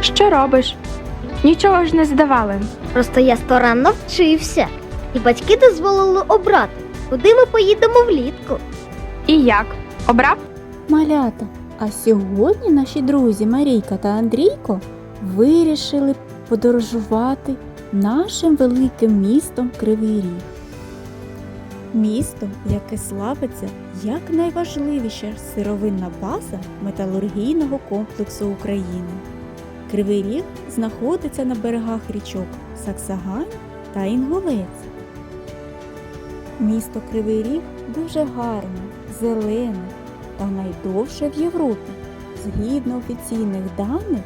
Що робиш? Нічого ж не здавали. Просто я старанно вчився, і батьки дозволили обрати, куди ми поїдемо влітку. І як? Обрав? Малята, а сьогодні наші друзі Марійка та Андрійко вирішили подорожувати нашим великим містом Кривий Ріг. Місто, яке славиться як найважливіша сировинна база металургійного комплексу України. Кривий Ріг знаходиться на берегах річок Саксагань та Інгулець. Місто Кривий Ріг дуже гарне, зелене та найдовше в Європі. Згідно офіційних даних,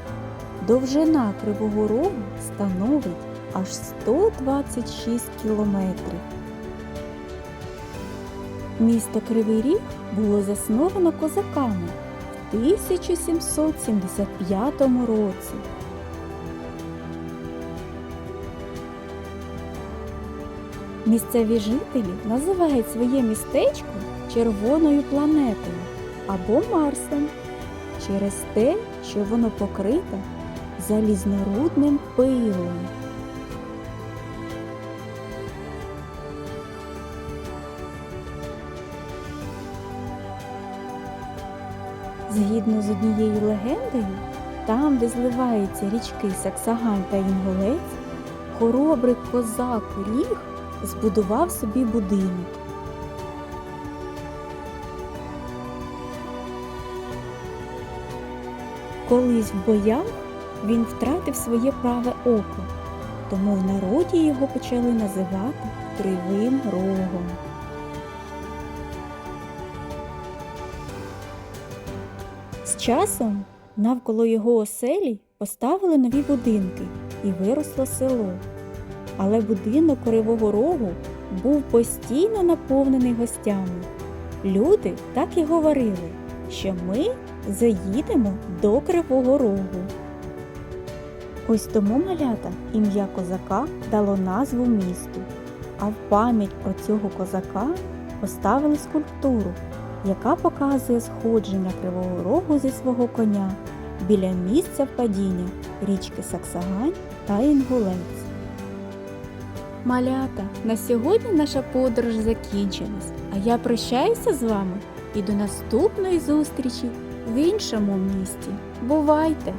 довжина Кривого Рогу становить аж 126 кілометрів. Місто Кривий Ріг було засновано козаками 1775 році. Місцеві жителі називають своє містечко червоною планетою або Марсом через те, що воно покрите залізнорудним пилом. Згідно з однією легендою, там, де зливаються річки Саксагань та Інгулець, хоробрий козак Ріг збудував собі будинок. Колись в боях він втратив своє праве око, тому в народі його почали називати Кривим Рогом. З часом навколо його оселі поставили нові будинки і виросло село. Але будинок Кривого Рогу був постійно наповнений гостями. Люди так і говорили, що ми заїдемо до Кривого Рогу. Ось тому малята ім'я козака дало назву місту, а в пам'ять про цього козака поставили скульптуру, яка показує сходження Кривого Рогу зі свого коня біля місця впадіння річки Саксагань та Інгулець. Малята, на сьогодні наша подорож закінчилась, а я прощаюся з вами і до наступної зустрічі в іншому місті. Бувайте!